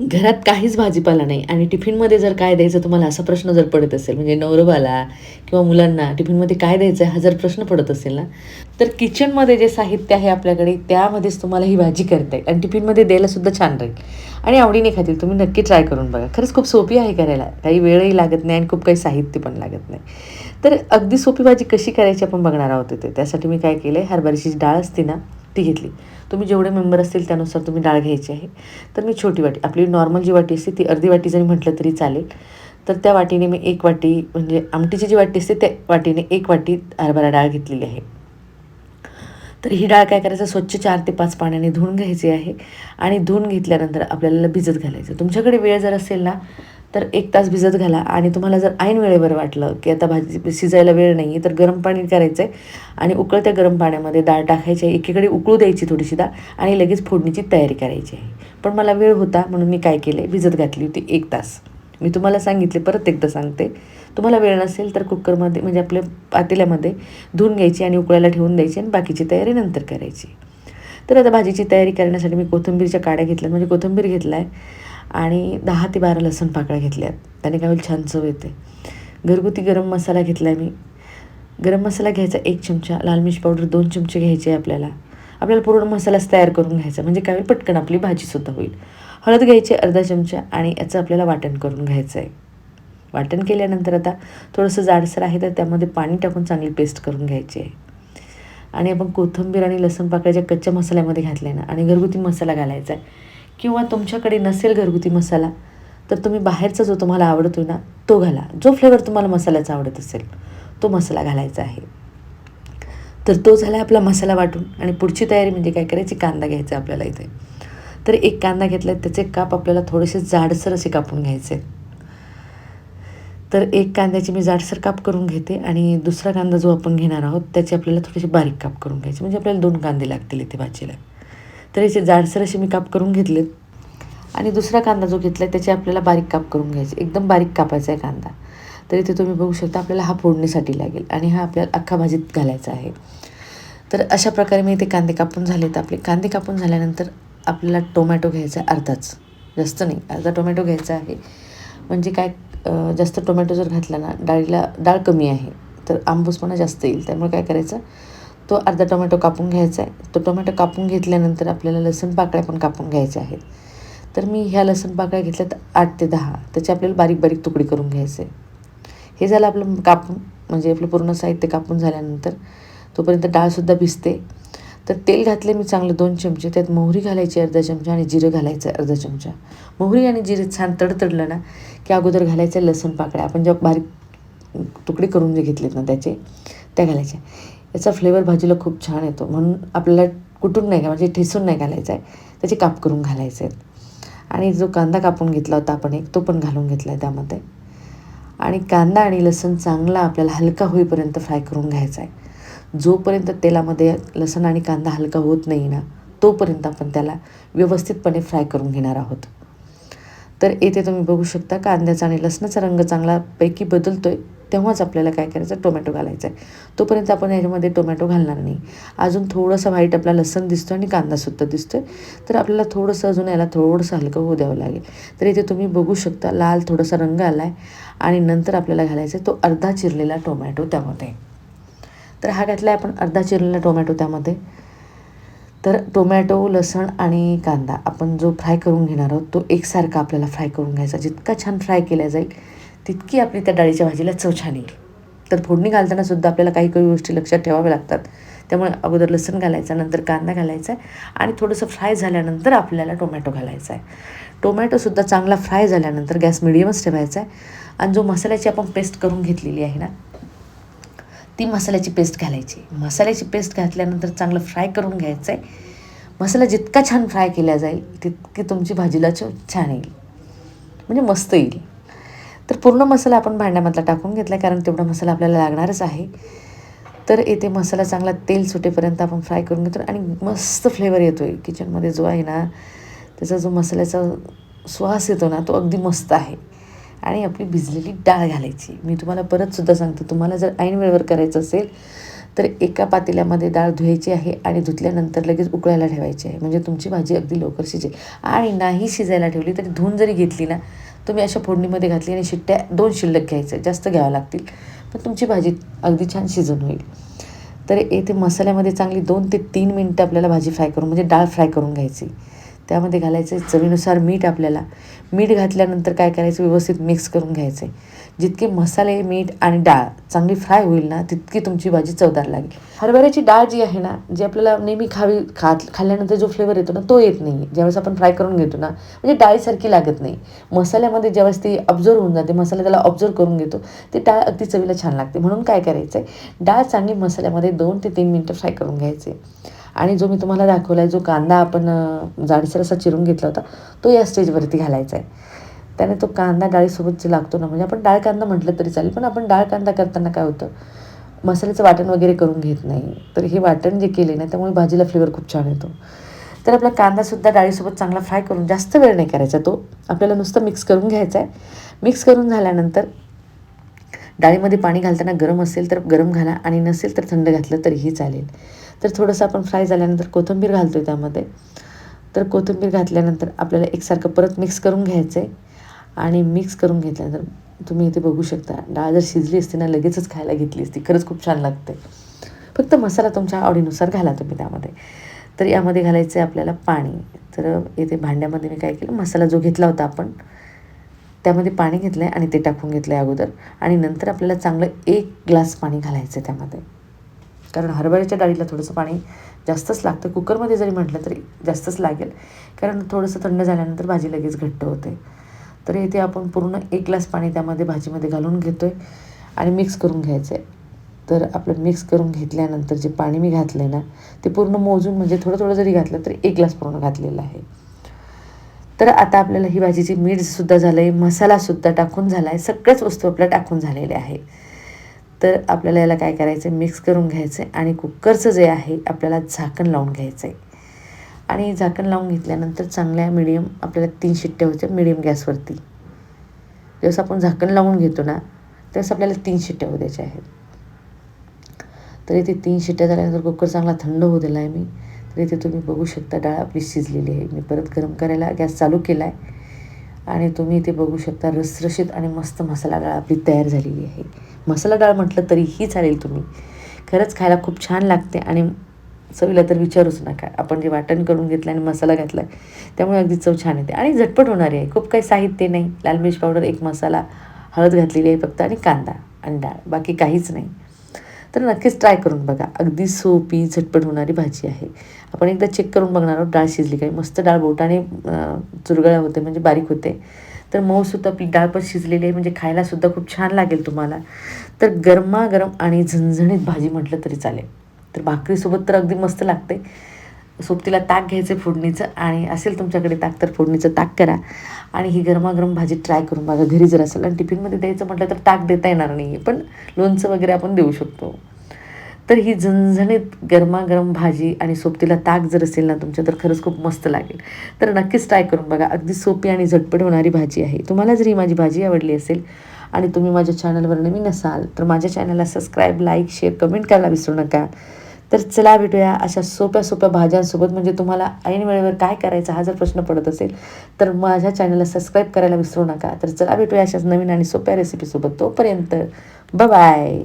घरात काहीच भाजीपाला नाही. आणि टिफिनमध्ये जर काय द्यायचं तुम्हाला असा प्रश्न जर पडत असेल म्हणजे नवरबाला किंवा मुलांना टिफिनमध्ये काय द्यायचं हा जर प्रश्न पडत असेल ना तर किचनमध्ये जे साहित्य आहे आपल्याकडे त्यामध्येच तुम्हाला ही भाजी करता येईल. आणि टिफिनमध्ये द्यायलासुद्धा छान राहील. आणि आवडीने खातील. तुम्ही नक्की ट्राय करून बघा. खरंच खूप सोपी आहे करायला. काही वेळही लागत नाही आणि खूप काही साहित्य पण लागत नाही. तर अगदी सोपी भाजी कशी करायची आपण बघणार आहोत ते त्यासाठी मी काय केलं आहे हरभऱ्याची जी डाळ असते ना ती घेतली. तुम्ही जेवढे मेंबर असतील त्यानुसार तुम्ही डाळ घ्यायची आहे. तर मी छोटी वाटी आपली नॉर्मल जी वाटी असते ती अर्धी वाटी जरी म्हटलं तरी चालेल. तर त्या वाटीने मी एक वाटी म्हणजे आमटीची जी वाटी असते त्या वाटीने एक वाटी हरभरा डाळ घेतलेली आहे. तर ही डाळ काय करायचं स्वच्छ चार ते पाच पाण्याने धुवून घ्यायची आहे. आणि धुवून घेतल्यानंतर आपल्याला भिजत घालायचं. तुमच्याकडे वेळ जर असेल ना तर एक तास भिजत घाला. आणि तुम्हाला जर ऐन वेळेवर वाटलं की आता भाजी शिजायला वेळ नाही आहे तर गरम पाणी करायचं आहे आणि उकळत्या गरम पाण्यामध्ये डाळ टाकायची आहे. एकीकडे उकळू द्यायची थोडीशी डाळ आणि लगेच फोडणीची तयारी करायची आहे. पण मला वेळ होता म्हणून मी काय केले भिजत घातली होती एक तास. मी तुम्हाला सांगितले परत एकदा सांगते. तुम्हाला वेळ नसेल तर कुकरमध्ये म्हणजे आपल्या पातेल्यामध्ये धुवून घ्यायची आणि उकळायला ठेवून द्यायची आणि बाकीची तयारी नंतर करायची. तर आता भाजीची तयारी करण्यासाठी मी कोथिंबीरच्या काड्या घेतल्या म्हणजे कोथिंबीर घेतला आहे आणि दहा ते बारा लसूण पाकळ्या घेतल्यात त्याने काय होईल? छान चव येते. घरगुती गरम मसाला घेतला आहे मी. गरम मसाला घ्यायचा एक चमचा लाल मिरची पावडर दोन चमचे घ्यायचे आहे आपल्याला. आपल्याला पूर्ण मसालाच तयार करून घ्यायचा म्हणजे काय होईल? पटकन आपली भाजीसुद्धा होईल. हळद घ्यायची अर्धा चमचा आणि याचं आपल्याला वाटण करून घ्यायचं आहे. वाटण केल्यानंतर आता थोडंसं जाडसर आहे तर त्यामध्ये पाणी टाकून चांगली पेस्ट करून घ्यायची आहे. आणि आपण कोथिंबीर आणि लसूण पाकळ्याच्या कच्च्या मसाल्यामध्ये घातले ना आणि घरगुती मसाला घालायचा आहे. किंवा तुमच्याकडे नसेल घरगुती मसाला तर तुम्ही बाहेरचा जो तुम्हाला आवडतो ना तो घाला. जो फ्लेवर तुम्हाला मसाल्याचा आवडत असेल तो मसाला घालायचा आहे. तर तो झाला आपला मसाला वाटून. आणि पुढची तयारी म्हणजे काय करायची? कांदा घ्यायचा आपल्याला इथे. तर एक कांदा घेतला त्याचे काप आपल्याला थोडेसे जाडसर असे कापून घ्यायचे. तर एक कांद्याची मी जाडसर काप करून घेते. आणि दुसरा कांदा जो आपण घेणार आहोत त्याचे आपल्याला थोडेसे बारीक काप करून घ्यायचे. म्हणजे आपल्याला दोन कांदे लागतील इथे भाजीला. तर याचे जाडसर असे मी काप करून घेतलेत. आणि दुसरा कांदा जो घेतला आहे त्याचे आपल्याला बारीक काप करून घ्यायचे. एकदम बारीक कापायचा आहे कांदा. तर इथे तुम्ही बघू शकता आपल्याला हा फोडणीसाठी लागेल आणि हा आपल्याला अख्खा भाजीत घालायचा आहे. तर अशा प्रकारे मी इथे कांदे कापून झाले तर आपले. कांदे कापून झाल्यानंतर आपल्याला टोमॅटो घ्यायचा आहे अर्धाच. जास्त नाही अर्धा टोमॅटो घ्यायचा आहे. म्हणजे काय जास्त टोमॅटो जर घातला ना डाळीला डाळ कमी आहे तर आंबूसपणा जास्त येईल. त्यामुळे काय करायचं तो अर्धा टोमॅटो कापून घ्यायचा आहे. तो टोमॅटो कापून घेतल्यानंतर आपल्याला लसूण पाकळ्या पण कापून घ्यायच्या आहेत. तर मी ह्या लसूण पाकळ्या घेतल्या तर आठ ते दहा. त्याचे आपल्याला बारीक बारीक तुकडे करून घ्यायचे हे झालं आपलं कापून म्हणजे आपलं पूर्ण साहित्य कापून झाल्यानंतर तोपर्यंत डाळसुद्धा भिजते. तर तेल घातले मी चांगलं दोन चमचे. त्यात मोहरी घालायची अर्धा चमचा आणि जिरं घालायचं अर्धा चमचा. मोहरी आणि जिरे छान तडतडलं ना की अगोदर घालायचं लसूण पाकळ्या. आपण जेव्हा बारीक तुकडे करून जे घेतलेत ना त्याचे त्या घालायच्या. याचा फ्लेवर भाजीला खूप छान येतो. म्हणून आपल्याला कुठून नाही म्हणजे ठेसून नाही घालायचा आहे त्याचे काप करून घालायचे आहेत. आणि जो कांदा कापून घेतला होता आपण एक तो पण घालून घेतला आहे त्यामध्ये. आणि कांदा आणि लसूण चांगला आपल्याला हलका होईपर्यंत फ्राय करून घ्यायचा आहे जोपर्यंत तेलामध्ये लसूण आणि कांदा हलका होत नाही ना तोपर्यंत आपण त्याला व्यवस्थितपणे फ्राय करून घेणार आहोत. तर येथे तुम्ही बघू शकता कांद्याचा आणि लसणाचा रंग चांगल्यापैकी बदलतो आहे तेव्हाच आपल्याला काय करायचं? टोमॅटो घालायचा आहे तोपर्यंत आपण याच्यामध्ये टोमॅटो घालणार नाही. अजून थोडंसं व्हाईट आपला लसण दिसतो आणि कांदासुद्धा दिसतो आहे तर आपल्याला थोडंसं अजून याला थोडंसं हलकं होऊ द्यावं लागेल. तर इथे तुम्ही बघू शकता लाल थोडासा रंग आला आहे आणि नंतर आपल्याला घालायचा आहे तो अर्धा चिरलेला टोमॅटो त्यामध्ये. तर हा घातला आहे आपण अर्धा चिरलेला टोमॅटो त्यामध्ये. तर टोमॅटो लसण आणि कांदा आपण जो फ्राय करून घेणार आहोत तो एकसारखा आपल्याला फ्राय करून घ्यायचा. जितका छान फ्राय केला जाईल तितकी आपली त्या डाळीच्या भाजीला चव छान येईल. तर फोडणी घालताना सुद्धा आपल्याला काही काही गोष्टी लक्षात ठेवाव्या लागतात. त्यामुळे अगोदर लसण घालायचा नंतर कांदा घालायचा आहे आणि थोडंसं फ्राय झाल्यानंतर आपल्याला टोमॅटो घालायचा आहे. टोमॅटोसुद्धा चांगला फ्राय झाल्यानंतर गॅस मिडियमच ठेवायचा आहे. आणि जो मसाल्याची आपण पेस्ट करून घेतलेली आहे ना ती मसाल्याची पेस्ट घालायची. मसाल्याची पेस्ट घातल्यानंतर चांगलं फ्राय करून घ्यायचं आहे मसाला जितका छान फ्राय केला जाईल तितकी तुमची भाजीला चव छान येईल. म्हणजे मस्त येईल. तर पूर्ण मसाला आपण भांड्यामधला टाकून घेतला कारण तेवढा मसाला आपल्याला लागणारच आहे. तर येथे मसाला चांगला तेल सुटेपर्यंत आपण फ्राय करून घेतो आणि मस्त फ्लेवर येतो आहे किचनमध्ये जो आहे ना त्याचा जो मसाल्याचा सुवास येतो ना तो अगदी मस्त आहे. आणि आपली भिजलेली डाळ घालायची. मी तुम्हाला परतसुद्धा सांगते तुम्हाला जर ऐन वेळेवर करायचं असेल तर एका पातेल्यामध्ये डाळ धुवायची आहे आणि धुतल्यानंतर लगेच उकळायला ठेवायची आहे. म्हणजे तुमची भाजी अगदी लवकर शिजेल. आणि नाही शिजायला ठेवली तरी धुवून जरी घेतली ना तुम्ही अशा फोडणीमध्ये घातली आणि शिट्ट्या दोन शिल्लक घ्यायचं जास्त घ्यावं लागतील. पण तुमची भाजी अगदी छान शिजून होईल. तर येथे मसाल्यामध्ये चांगली दोन ते तीन मिनटं आपल्याला भाजी फ्राय करून म्हणजे डाळ फ्राय करून घ्यायची. त्यामध्ये घालायचं चवीनुसार मीठ आपल्याला. मीठ घातल्यानंतर काय करायचं? व्यवस्थित मिक्स करून घ्यायचे. जितके मसाले मीठ आणि डाळ चांगली फ्राय होईल ना तितकी तुमची भाजी चवदार लागेल. हरभऱ्याची डाळ जी आहे ना जी आपल्याला नेहमी खावी खात खाल्ल्यानंतर जो फ्लेवर येतो ना तो येत नाही ज्यावेळेस आपण फ्राय करून घेतो ना म्हणजे डाळीसारखी लागत नाही. मसाल्यामध्ये ज्यावेळेस ती ऑब्झर्व होऊन जाते मसाला त्याला ऑब्झर्व करून घेतो ती डाळ अगदी चवीला छान लागते. म्हणून काय करायचं आहे डाळ चांगली मसाल्यामध्ये दोन ते तीन मिनटं फ्राय करून घ्यायचे. आणि जो मी तुम्हाला दाखवला आहे जो कांदा आपण जाडसर असा चिरून घेतला होता तो या स्टेजवरती घालायचा आहे. त्याने तो कांदा डाळीसोबत जे लागतो ना म्हणजे आपण डाळ कांदा म्हटलं तरी चालेल पण आपण डाळ कांदा करताना काय होतं मसाल्याचं वाटण वगैरे करून घेत नाही. तर हे वाटण जे केले ना त्यामुळे भाजीला फ्लेवर खूप छान येतो. तर आपला कांदासुद्धा डाळीसोबत चांगला फ्राय करून जास्त वेळ नाही करायचा तो. आपल्याला नुसतं मिक्स करून घ्यायचा आहे. मिक्स करून झाल्यानंतर डाळीमध्ये पाणी घालताना गरम असेल तर गरम घाला आणि नसेल तर थंड घातलं तरीही चालेल. तर थोडंसं आपण फ्राय झाल्यानंतर कोथिंबीर घालतो आहे त्यामध्ये. तर कोथिंबीर घातल्यानंतर आपल्याला एकसारखं परत मिक्स करून घ्यायचं आहे आणि मिक्स करून घेतल्यानंतर तुम्ही इथे बघू शकता डाळ जर शिजली असती ना लगेचच खायला घेतली असती. खरंच खूप छान लागते फक्त मसाला तुमच्या आवडीनुसार घाला तुम्ही त्यामध्ये. तर यामध्ये घालायचं आहे आपल्याला पाणी. तर येथे भांड्यामध्ये मी काय केलं मसाला जो घेतला होता आपण त्यामध्ये पाणी घेतलं आहे आणि ते टाकून घेतलं आहे अगोदर. आणि नंतर आपल्याला चांगलं एक ग्लास पाणी घालायचं आहे त्यामध्ये. कारण हरभऱ्याच्या डाळीला थोडंसं पाणी जास्तच लागतं. कुकरमध्ये जरी म्हटलं तरी जास्तच लागेल. कारण थोडंसं थंड झाल्यानंतर भाजी लगेच घट्ट होते. तर इथे आपण पूर्ण एक ग्लास पाणी त्यामध्ये भाजीमध्ये घालून घेतो आहे आणि मिक्स करून घ्यायचं आहे तर आपलं मिक्स करून घेतल्यानंतर जे पाणी मी घातलं आहे ना ते पूर्ण मोजून म्हणजे थोडं थोडं जरी घातलं तरी एक ग्लास पूर्ण घातलेलं आहे. तर आता आपल्याला ही भाजीची मीठसुद्धा झालं आहे मसालासुद्धा टाकून झाला आहे सगळ्याच वस्तू आपल्या टाकून झालेल्या आहे तर आपल्याला याला काय करायचं आहे मिक्स करून घ्यायचं आहे आणि कुकरचं जे आहे आपल्याला झाकण लावून घ्यायचं आहे आणि झाकण लावून घेतल्यानंतर चांगल्या मिडियम आपल्याला तीन शिट्ट्या होत्या मिडियम गॅसवरती. जसं आपण झाकण लावून घेतो ना तसं आपल्याला तीन शिट्ट्या होऊ द्यायच्या आहेत. तर इथे तीन शिट्ट्या झाल्यानंतर कुकर चांगला थंड होऊ दिला आहे मी. तर इथे तुम्ही बघू शकता डाळ आपली शिजलेली आहे. मी परत गरम करायला गॅस चालू केला आहे आणि तुम्ही इथे बघू शकता रसरशीत आणि मस्त मसाला डाळ आपली तयार झालेली आहे. मसाला डाळ म्हटलं तरीही चालेल तुम्ही. खरंच खायला खूप छान लागते आणि चवीला तर विचारूच नका. आपण जे वाटण करून घेतलं आणि मसाला घातला आहे त्यामुळे अगदी चव छान येते. आणि झटपट होणारी आहे. खूप काही साहित्य नाही. लाल मिरची पावडर एक मसाला हळद घातलेली आहे फक्त आणि कांदा आणि डाळ. बाकी काहीच नाही. तर नक्कीच ट्राय करून बघा. अगदी सोपी झटपट होणारी भाजी आहे. आपण एकदा चेक करून बघणार आहोत. डाळ शिजली काही मस्त डाळ बोटाने चुरगळ्या होते म्हणजे बारीक होते. तर मऊसुद्धा आपली डाळ पण शिजलेली आहे म्हणजे खायलासुद्धा खूप छान लागेल तुम्हाला. तर गरमागरम आणि झणझणीत भाजी म्हटलं तरी चालेल. तर भाकरीसोबत तर अगदी मस्त लागते. सोबतीला ताक घ्यायचं फोडणीचं आणि असेल तुमच्याकडे ताक तर फोडणीचं ताक करा. आणि ही गरमागरम भाजी ट्राय करून बघा. घरी जर असेल आणि टिफिनमध्ये द्यायचं म्हटलं तर ताक देता येणार नाही पण लोणचं वगैरे आपण देऊ शकतो. तर ही झणझणीत गरमागरम भाजी आणि सोबतीला ताक जर असेल ना तुमच्या तर खरंच खूप मस्त लागेल. तर नक्कीच ट्राय करून बघा. अगदी सोपी आणि झटपट होणारी भाजी आहे. तुम्हाला जर ही माझी भाजी आवडली असेल आणि तुम्ही माझ्या चॅनलवर नवीन असाल तर माझ्या चॅनलला सबस्क्राईब लाईक शेअर कमेंट करायला विसरू नका. तर चला भेटूया अशा सोप्या सोप्या भाज्यांसोबत. म्हणजे तुम्हाला ऐन वेळेवर काय करायचं हा जर प्रश्न पडत असेल तर माझ्या चॅनलला सबस्क्राईब करायला विसरू नका. तर चला भेटूया अशाच नवीन आणि सोप्या रेसिपीसोबत तोपर्यंत. बाय